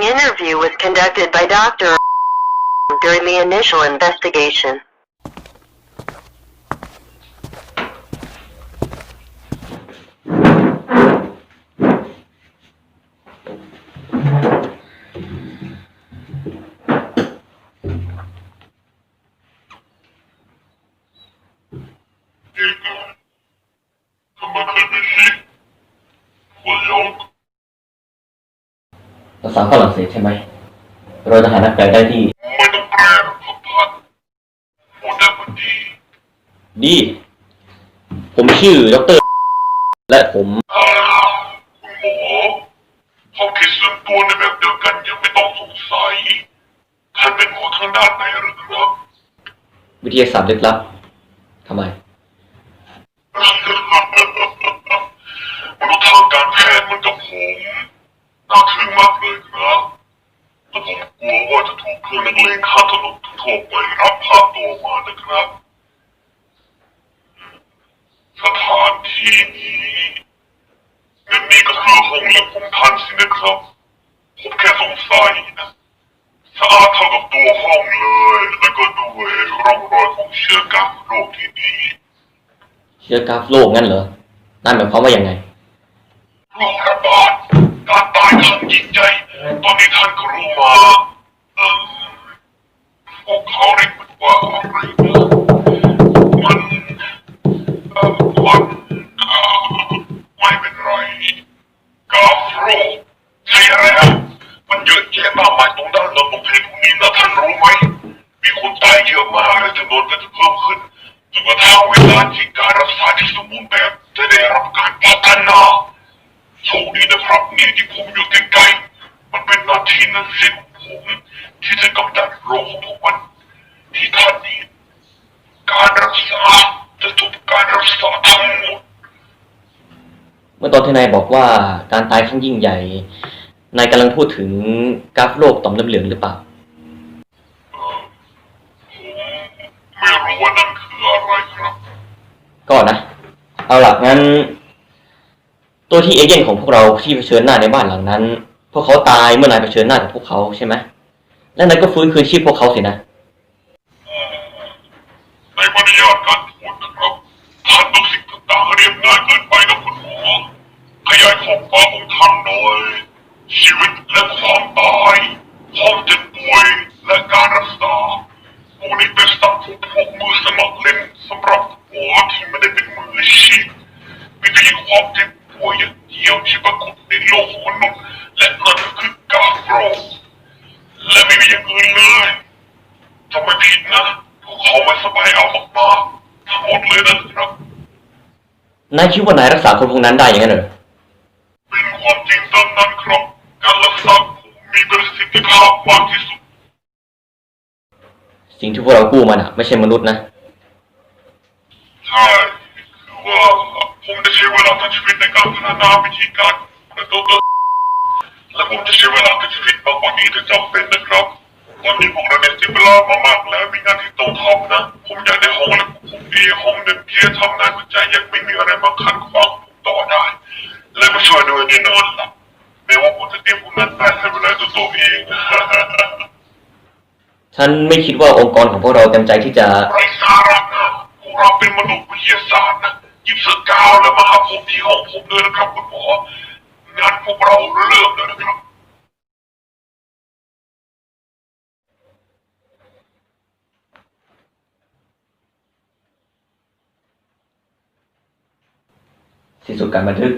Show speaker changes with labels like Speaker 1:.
Speaker 1: following interview was conducted by Dr. during the initial investigation.
Speaker 2: Come on, ษาฝรั่งเศสใช่ไหม เราจะหานักแปลได้ที่
Speaker 3: ไม่ต้องแปลหรอกครับท่านพูดได้พอดี
Speaker 2: ดี ผมชื่อดร และผม
Speaker 3: อ่าคุณหมอเขาคิดส่วนตัวในแบบเดียวกันยังไม่ต้องสงสัยท่านเป็นหมอทางด้านไหนหรือครับ
Speaker 2: วิทยาศาสตร์ลึกลับทำไม
Speaker 3: มนุษย์ทางการแพทย์เหมือนกับผม น่าทึ่งมากเลยครับแต่ผมกลัวว่าจะถูกเพื่อนนักเลงข้ามถนนทั่วไปรับพาตัวมานะครับ สถานที่นี้งั้นนี่ก็คือห้องเล็บของท่านสินะครับ ผมแค่สงสัยนะสะอาดเท่ากับตัวห้องเลย แล้วก็ด้วยร่องรอยของเชื้อกาโรคที่ดี
Speaker 2: เชื้อกราฟโลกงั้นเหรอ นั่นหมายความว่ายังไง
Speaker 3: โรคระบาด การตายครั้งยิ่งใหญ่ตอนนี้ท่านก็รู้มาเออพวกเขาเรียกมันว่าอะไรนะมันเออมันอ่อไม่เป็นไรกาฟโรคใช่แล้วมันเยอะแยะมากมายตรงด้านหลังของเพลงพวกนี้นะท่านรู้ไหมมีคนตายเยอะมากและจำนวนก็จะเพิ่มขึ้นจนกระทั่งเวลาที่การรักษาที่สมบูรณ์แบบจะได้รับการพัฒนา โชคดีนะครับเนี่ยที่ผมอยู่ใกล้ๆมันเป็นหน้าที่นั้นสิของผมที่จะกำจัดโรคของพวกมัน ที่ท่านเห็นการรักษาจะจบการรักษาทั้งหมด
Speaker 2: เมื่อตอนที่นายบอกว่าการตายครั้งยิ่งใหญ่ นายกำลังพูดถึงกราฟโลกต่อมน้ำเหลืองหรือเปล่า
Speaker 3: ไม่รู้ว่านั่นคืออะไรครับ
Speaker 2: ก็นะ เอาล่ะงั้น ตัวที่เอเย่นของพวกเราที่เผชิญหน้าในบ้านหลังนั้น พวกเขาตายเมื่อนายเผชิญหน้ากับพวกเขาใช่ไหมและนายก็ฟื้นคืนชีพพวกเขาสินะ
Speaker 3: ในมารยาทการพูดนะครับท่านต้องสิ่งต่างๆเรียบง่ายเกินไปนะคุณหมอขยายขอบฟ้าของท่านหน่อยชีวิตและความตายความเจ็บป่วยและการรักษาพวกนี้เป็นสัตว์ผู้พกมือสมัครเล่นสำหรับหมอที่ไม่ได้เป็นมืออาชีพมีแต่ความเจ็บ ป่วยอย่างเดียวที่ปรากฏในโลกของมนุษย์และนั่นก็คือกาโรคและไม่มีอย่างอื่นเลยจะไม่ผิดนะพวกเขาไม่สบายเอามากๆทั้งหมดเลยนะครับ
Speaker 2: นายคิดว่านายรักษาคนพวกนั้นได้อย่างนั้นเหรอ
Speaker 3: เป็นความจริงตามนั้นครับการรักษาผมมีประสิทธิภาพมากที่สุด
Speaker 2: สิ่งที่พวกเรากู้มาน่ะไม่ใช่มนุษย์นะ
Speaker 3: ใช่คือว่า ผมได้ใช้เวลาทั้งชีวิตในการพัฒนาวิธีการและตัวตนและผมจะใช้เวลาทั้งชีวิตมากกว่านี้ถ้าจำเป็นนะครับตอนนี้พวกเราได้เสียเวลามามากแล้วมีงานที่ต้องทำนะ ผมอยากได้ห้องและผมเองห้องหนึ่งที่จะทำงานวิจัยอยังไม่มีอะไรมาขัดขวางผมต่อได้ และมาช่วยด้วยแน่นอนล่ะแม้ว่าผมจะเตรียมพวกนั้นได้ใช้เวลาตัวตัวเอง
Speaker 2: ฉันไม่คิดว่าองค์กรของพวกเราเต็มใจที่จะ
Speaker 3: ไรสาระนะพวกเราเป็นมนุษย์วิทยาศาสตร์นะ หยิบเสื้อกาวแล้วมาหาผมที่ห้องผมเลยนะครับคุณหมองานพวกเราเริ่มแล้วนะครับ
Speaker 2: สิ้นสุดการบันทึก